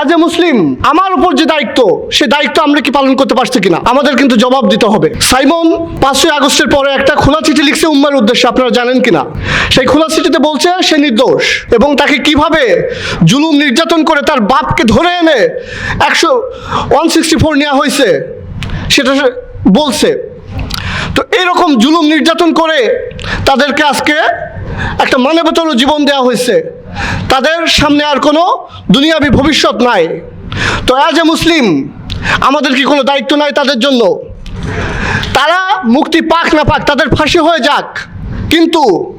As a মুসলিম, আমার উপর যে দায়িত্ব, সে দায়িত্ব আমরা কি পালন করতে পারছি কিনা? আমাদের কিন্তু জবাব দিতে হবে। সাইমন, পাঁচই আগস্টের পরে একটা খোলা চিঠি লিখছে উম্মার উদ্দেশ্যে, আপনারা জানেন কিনা? সেই খোলা চিঠিতে বলছে, সে নির্দোষ এবং তাকে কীভাবে জুলুম নির্যাতন করে তার বাপকে ধরে এনে একশো ওয়ান সিক্সটি ফোর নেওয়া হয়েছে, সেটা বলছে। তো এরকম জুলুম নির্যাতন করে তাদেরকে আজকে একটা মানবতর জীবন দেওয়া হয়েছে। তাদের সামনে আর কোনো দুনিয়াবি ভবিষ্যৎ নাই। তো অ্যাজ এ মুসলিম, আমাদের কি কোনো দায়িত্ব নাই তাদের জন্য? তারা মুক্তি পাক না পাক, তাদের ফাঁসি হয়ে যাক। কিন্তু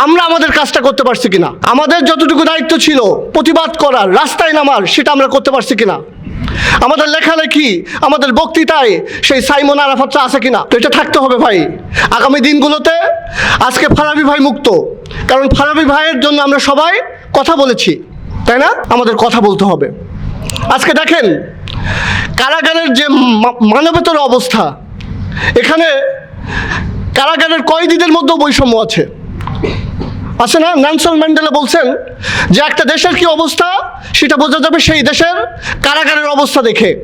আমরা আমাদের কাজটা করতে পারছি কিনা? আমাদের যতটুকু দায়িত্ব ছিল প্রতিবাদ করার, রাস্তায় নামার, সেটা আমরা করতে পারছি কিনা? আমাদের লেখালেখি, আমাদের বক্তৃতায় সেই সাইমন আরাফাতটা আছে কিনা? তো এটা থাকতে হবে ভাই। আগামী দিনগুলোতে আজকে ফারাবি ভাই মুক্ত। কারণ ফারাবি ভাইয়ের জন্য আমরা সবাই কথা বলেছি, তাই না? আমাদের কথা বলতে হবে। আজকে দেখেন, কারাগারের যে মানবেতর অবস্থা, এখানে কারাগারের কয়েদিদের মধ্যেও বৈষম্য আছে। আছে না? ন্যানসন ম্যান্ডেলা বলছেন যে একটা দেশের কি অবস্থা? সেটা বোঝা যাবে সেই দেশের কারাগারের অবস্থা দেখে।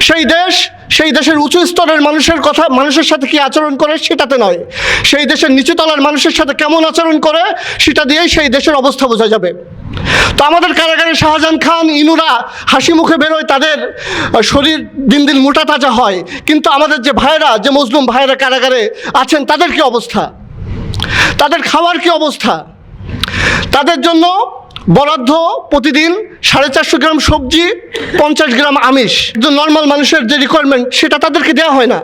সেই দেশ, সেই দেশের উঁচু স্তরের মানুষের কথা, মানুষের সাথে কি আচরণ করে? সেটাতে নয়। সেই দেশের নিচুতলার মানুষের সাথে কেমন আচরণ করে? সেটা দিয়েই সেই দেশের অবস্থা বোঝা যাবে। তো আমাদের কারাগারে শাহজাহান খান, ইনুরা হাসি মুখে বেরোয়, তাদের শরীর দিন দিন মোটা তাজা হয়। কিন্তু আমাদের যে ভাইয়েরা যে মজলুম ভাইয়েরা কারাগারে আছেন, তাদের কি অবস্থা? তাদের খাওয়ার কি অবস্থা? তাদের জন্য বরাদ্দ প্রতিদিন সাড়ে চারশো গ্রাম সবজি, পঞ্চাশ গ্রাম আমিষ। নর্মাল মানুষের যে রিকোয়ারমেন্ট সেটা তাদেরকে দেওয়া হয় না।